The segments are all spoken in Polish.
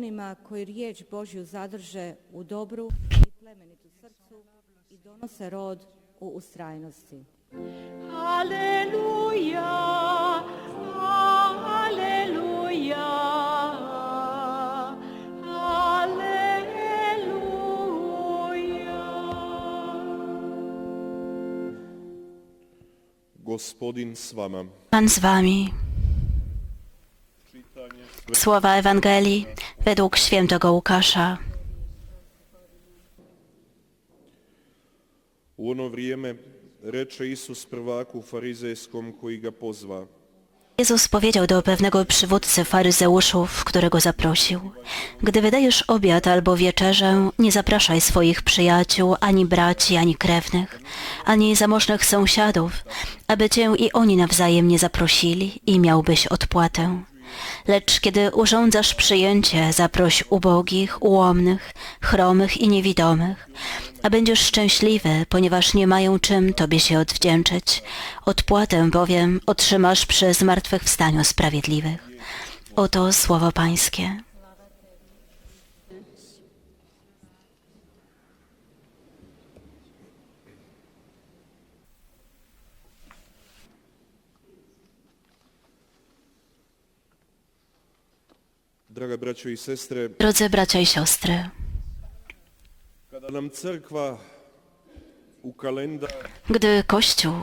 Onima koji riječ Božju zadrže u dobru i plemenitu srcu i donose rod u ustrajnosti. Halleluja, halleluja. Gospodin s vama. Pan z wami. Słowa Ewangelii według świętego Łukasza. U ono vrijeme reče Isus prvaku farizejskom koji ga pozva. Jezus powiedział do pewnego przywódcy faryzeuszów, którego zaprosił: Gdy wydajesz obiad albo wieczerzę, nie zapraszaj swoich przyjaciół, ani braci, ani krewnych, ani zamożnych sąsiadów, aby cię i oni nawzajem nie zaprosili i miałbyś odpłatę. Lecz kiedy urządzasz przyjęcie, zaproś ubogich, ułomnych, chromych i niewidomych, a będziesz szczęśliwy, ponieważ nie mają czym Tobie się odwdzięczyć. Odpłatę bowiem otrzymasz przy zmartwychwstaniu sprawiedliwych. Oto słowo Pańskie. Braćo i Drodzy bracia i siostry, kada nam crkva u kalendar gdy Kościół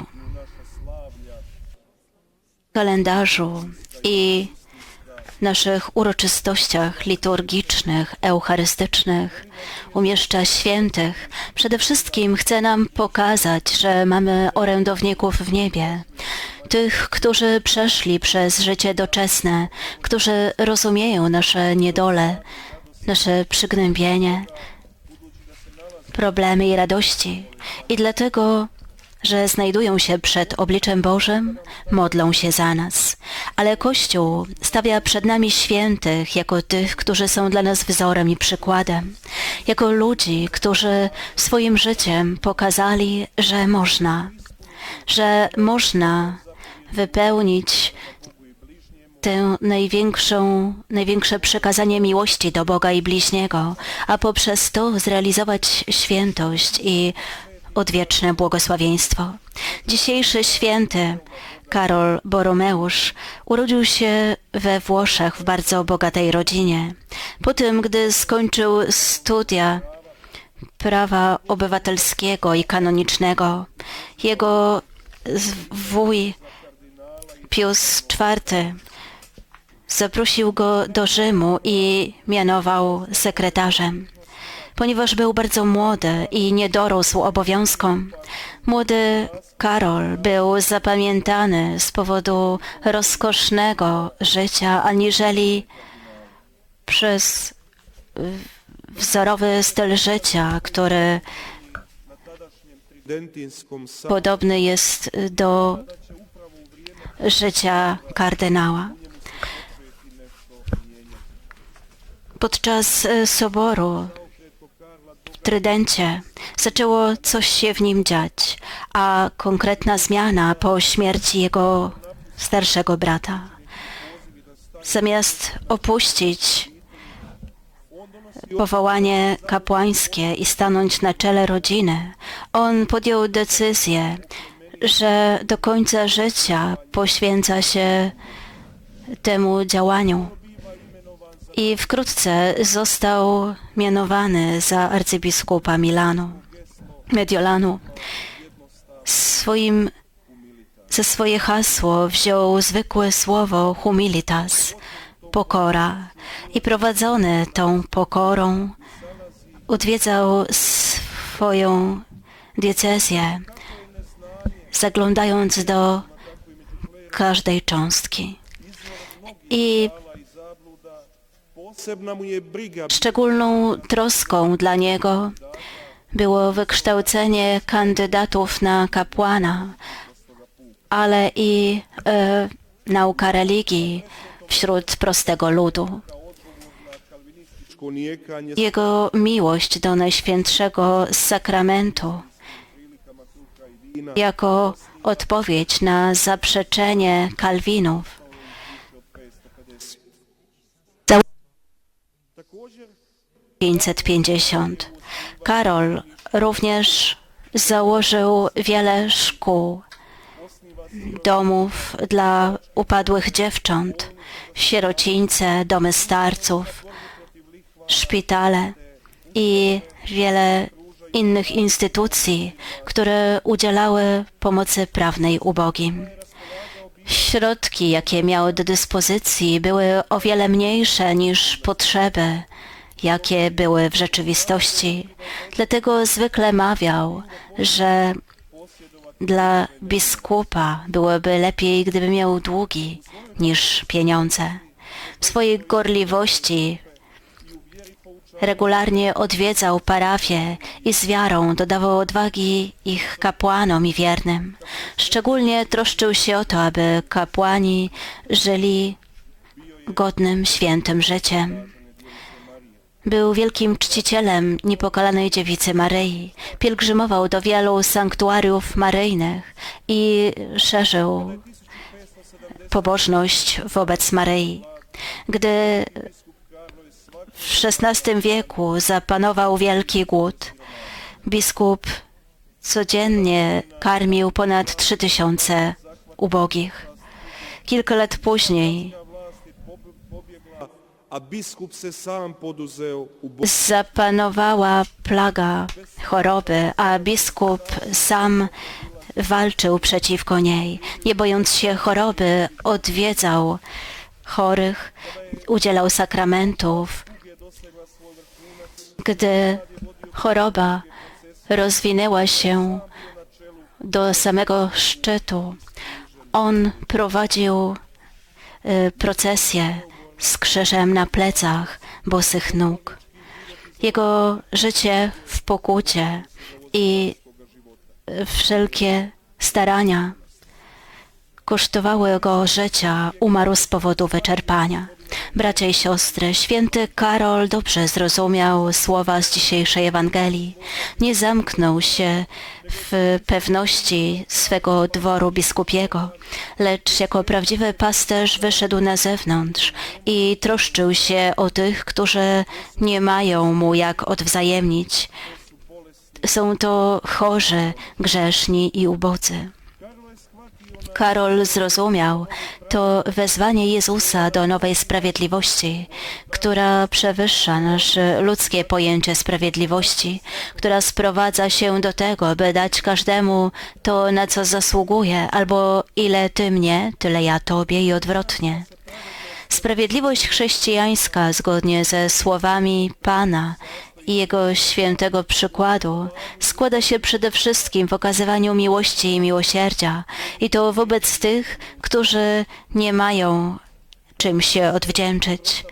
w kalendarzu i naszych uroczystościach liturgicznych, eucharystycznych umieszcza świętych, przede wszystkim chce nam pokazać, że mamy orędowników w niebie, tych, którzy przeszli przez życie doczesne, którzy rozumieją nasze niedole, nasze przygnębienie, problemy i radości. I dlatego, że znajdują się przed obliczem Bożym, modlą się za nas. Ale Kościół stawia przed nami świętych jako tych, którzy są dla nas wzorem i przykładem, jako ludzi, którzy swoim życiem pokazali, że można, że można wypełnić tę największą, największe przekazanie miłości do Boga i bliźniego, a poprzez to zrealizować świętość i odwieczne błogosławieństwo. Dzisiejszy święty Karol Boromeusz urodził się we Włoszech w bardzo bogatej rodzinie. Po tym, gdy skończył studia prawa obywatelskiego i kanonicznego, jego wuj Pius IV zaprosił go do Rzymu i mianował sekretarzem. Ponieważ był bardzo młody i nie dorósł obowiązkom, młody Karol był zapamiętany z powodu rozkosznego życia, aniżeli przez wzorowy styl życia, który podobny jest do życia kardynała. Podczas e, soboru w Trydencie zaczęło coś się w nim dziać, a konkretna zmiana po śmierci jego starszego brata. Zamiast opuścić powołanie kapłańskie i stanąć na czele rodziny, on podjął decyzję, że do końca życia poświęca się temu działaniu. I wkrótce został mianowany za arcybiskupa Milanu, Mediolanu. Swoim, za swoje hasło wziął zwykłe słowo humilitas, pokora i prowadzony tą pokorą odwiedzał swoją diecezję, zaglądając do każdej cząstki. I szczególną troską dla niego było wykształcenie kandydatów na kapłana, ale i e, nauka religii wśród prostego ludu. Jego miłość do Najświętszego Sakramentu jako odpowiedź na zaprzeczenie Kalwinów 550. Karol również założył wiele szkół, domów dla upadłych dziewcząt, sierocińce, domy starców, szpitale i wiele innych instytucji, które udzielały pomocy prawnej ubogim. Środki, jakie miał do dyspozycji, były o wiele mniejsze niż potrzeby, jakie były w rzeczywistości. Dlatego zwykle mawiał, że dla biskupa byłoby lepiej, gdyby miał długi niż pieniądze. W swojej gorliwości regularnie odwiedzał parafię i z wiarą dodawał odwagi ich kapłanom i wiernym. Szczególnie troszczył się o to, aby kapłani żyli godnym, świętym życiem. Był wielkim czcicielem niepokalanej dziewicy Maryi. Pielgrzymował do wielu sanktuariów maryjnych i szerzył pobożność wobec Maryi. Gdy w XVI wieku zapanował wielki głód, biskup codziennie karmił ponad trzy tysiące ubogich. Kilka lat później zapanowała plaga choroby, a biskup sam walczył przeciwko niej. Nie bojąc się choroby, odwiedzał chorych, udzielał sakramentów. Gdy choroba rozwinęła się do samego szczytu, on prowadził y, procesję z krzyżem na plecach bosych nóg. Jego życie w pokucie i wszelkie starania kosztowały go życia, umarł z powodu wyczerpania. Bracia i siostry, święty Karol dobrze zrozumiał słowa z dzisiejszej Ewangelii. Nie zamknął się w pewności swego dworu biskupiego, lecz jako prawdziwy pasterz wyszedł na zewnątrz i troszczył się o tych, którzy nie mają mu jak odwzajemnić. Są to chorzy, grzeszni i ubodzy. Karol zrozumiał to wezwanie Jezusa do nowej sprawiedliwości, która przewyższa nasze ludzkie pojęcie sprawiedliwości, która sprowadza się do tego, by dać każdemu to, na co zasługuje, albo ile ty mnie, tyle ja tobie i odwrotnie. Sprawiedliwość chrześcijańska, zgodnie ze słowami Pana i Jego świętego przykładu, składa się przede wszystkim w okazywaniu miłości i miłosierdzia, i to wobec tych, którzy nie mają czym się odwdzięczyć.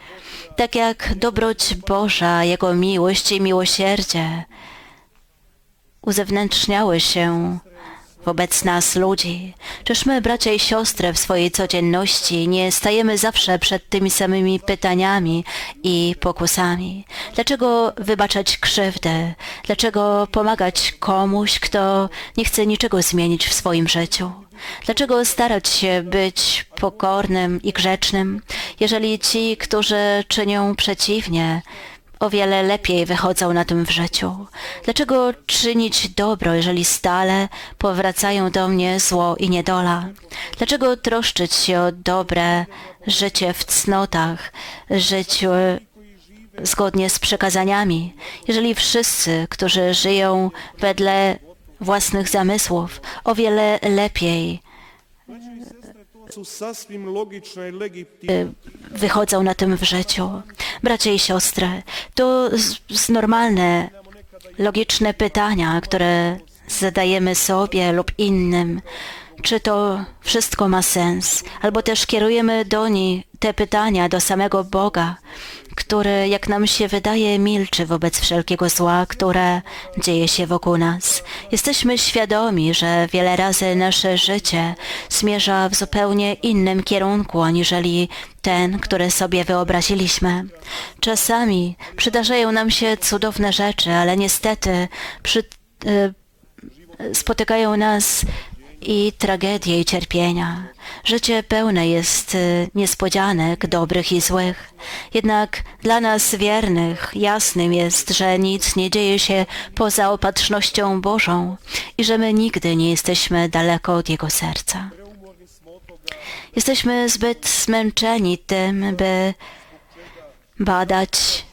Tak jak dobroć Boża, Jego miłość i miłosierdzie uzewnętrzniały się wobec nas ludzi. Czyż my, bracia i siostry, w swojej codzienności nie stajemy zawsze przed tymi samymi pytaniami i pokusami? Dlaczego wybaczać krzywdę? Dlaczego pomagać komuś, kto nie chce niczego zmienić w swoim życiu? Dlaczego starać się być pokornym i grzecznym, jeżeli ci, którzy czynią przeciwnie, o wiele lepiej wychodzą na tym w życiu. Dlaczego czynić dobro, jeżeli stale powracają do mnie zło i niedola? Dlaczego troszczyć się o dobre życie w cnotach, żyć zgodnie z przekazaniami, jeżeli wszyscy, którzy żyją wedle własnych zamysłów, o wiele lepiej wychodzą na tym w życiu. Bracia i siostry, to normalne, logiczne pytania, które zadajemy sobie lub innym. Czy to wszystko ma sens? Albo też kierujemy do nich te pytania do samego Boga, który, jak nam się wydaje, milczy wobec wszelkiego zła, które dzieje się wokół nas. Jesteśmy świadomi, że wiele razy nasze życie zmierza w zupełnie innym kierunku, aniżeli ten, który sobie wyobraziliśmy. Czasami przydarzają nam się cudowne rzeczy, ale niestety przy, y, spotykają nas i tragedie i cierpienia. Życie pełne jest y, niespodzianek dobrych i złych. Jednak dla nas wiernych jasnym jest, że nic nie dzieje się poza opatrznością Bożą i że my nigdy nie jesteśmy daleko od Jego serca. Jesteśmy zbyt zmęczeni tym, by badać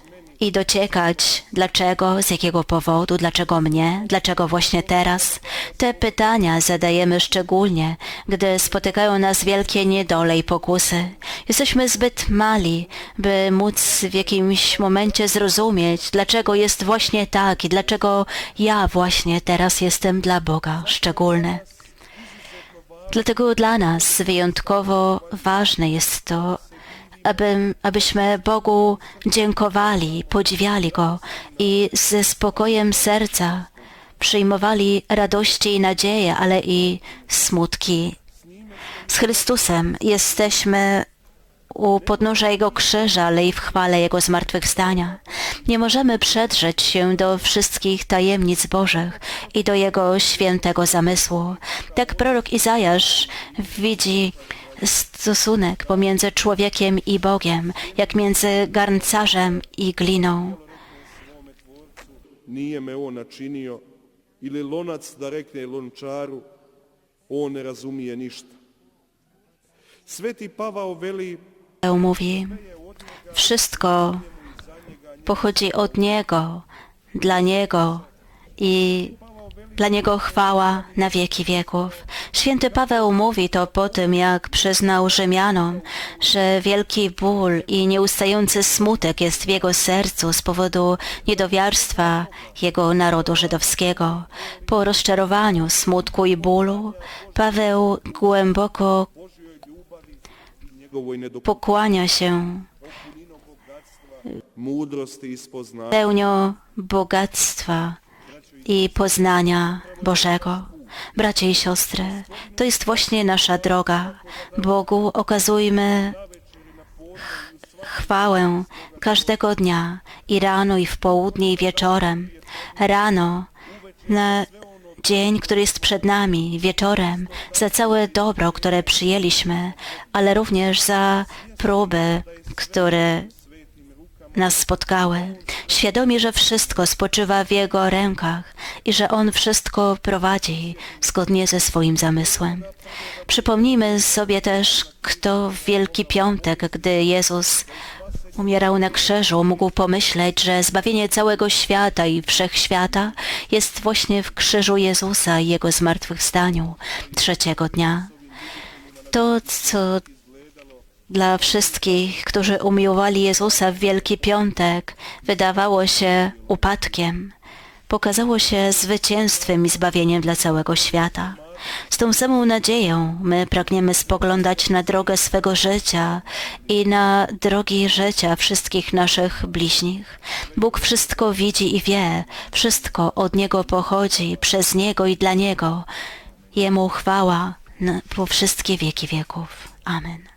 i dociekać, dlaczego, z jakiego powodu, dlaczego mnie, dlaczego właśnie teraz. Te pytania zadajemy szczególnie, gdy spotykają nas wielkie niedole i pokusy. Jesteśmy zbyt mali, by móc w jakimś momencie zrozumieć, dlaczego jest właśnie tak i dlaczego ja właśnie teraz jestem dla Boga szczególny. Dlatego dla nas wyjątkowo ważne jest to, aby, abyśmy Bogu dziękowali, podziwiali Go i ze spokojem serca przyjmowali radości i nadzieje, ale i smutki. Z Chrystusem jesteśmy u podnóża Jego krzyża, ale i w chwale Jego zmartwychwstania. Nie możemy przedrzeć się do wszystkich tajemnic Bożych i do Jego świętego zamysłu. Tak prorok Izajasz widzi stosunek pomiędzy człowiekiem i Bogiem, jak między garncarzem i gliną. Nije me on načinio, ili lonac da rekne lončaru, on ne razumije ništa. Sveti Pavao veli, Paweł mówi, wszystko pochodzi od Niego, dla Niego i dla Niego chwała na wieki wieków. Święty Paweł mówi to po tym, jak przyznał Rzymianom, że wielki ból i nieustający smutek jest w jego sercu z powodu niedowiarstwa jego narodu żydowskiego. Po rozczarowaniu, smutku i bólu, Paweł głęboko pokłania się pełnią bogactwa i poznania Bożego. Bracie i siostry, to jest właśnie nasza droga. Bogu okazujmy ch- chwałę każdego dnia i rano, i w południe, i wieczorem. Rano na dzień, który jest przed nami, wieczorem, za całe dobro, które przyjęliśmy, ale również za próby, które nas spotkały, świadomi, że wszystko spoczywa w Jego rękach i że On wszystko prowadzi zgodnie ze swoim zamysłem. Przypomnijmy sobie też, kto w Wielki Piątek, gdy Jezus umierał na krzyżu, mógł pomyśleć, że zbawienie całego świata i wszechświata jest właśnie w krzyżu Jezusa i Jego zmartwychwstaniu trzeciego dnia. To, co dla wszystkich, którzy umiłowali Jezusa w Wielki Piątek, wydawało się upadkiem, pokazało się zwycięstwem i zbawieniem dla całego świata. Z tą samą nadzieją my pragniemy spoglądać na drogę swego życia i na drogi życia wszystkich naszych bliźnich. Bóg wszystko widzi i wie, wszystko od Niego pochodzi, przez Niego i dla Niego. Jemu chwała po wszystkie wieki wieków. Amen.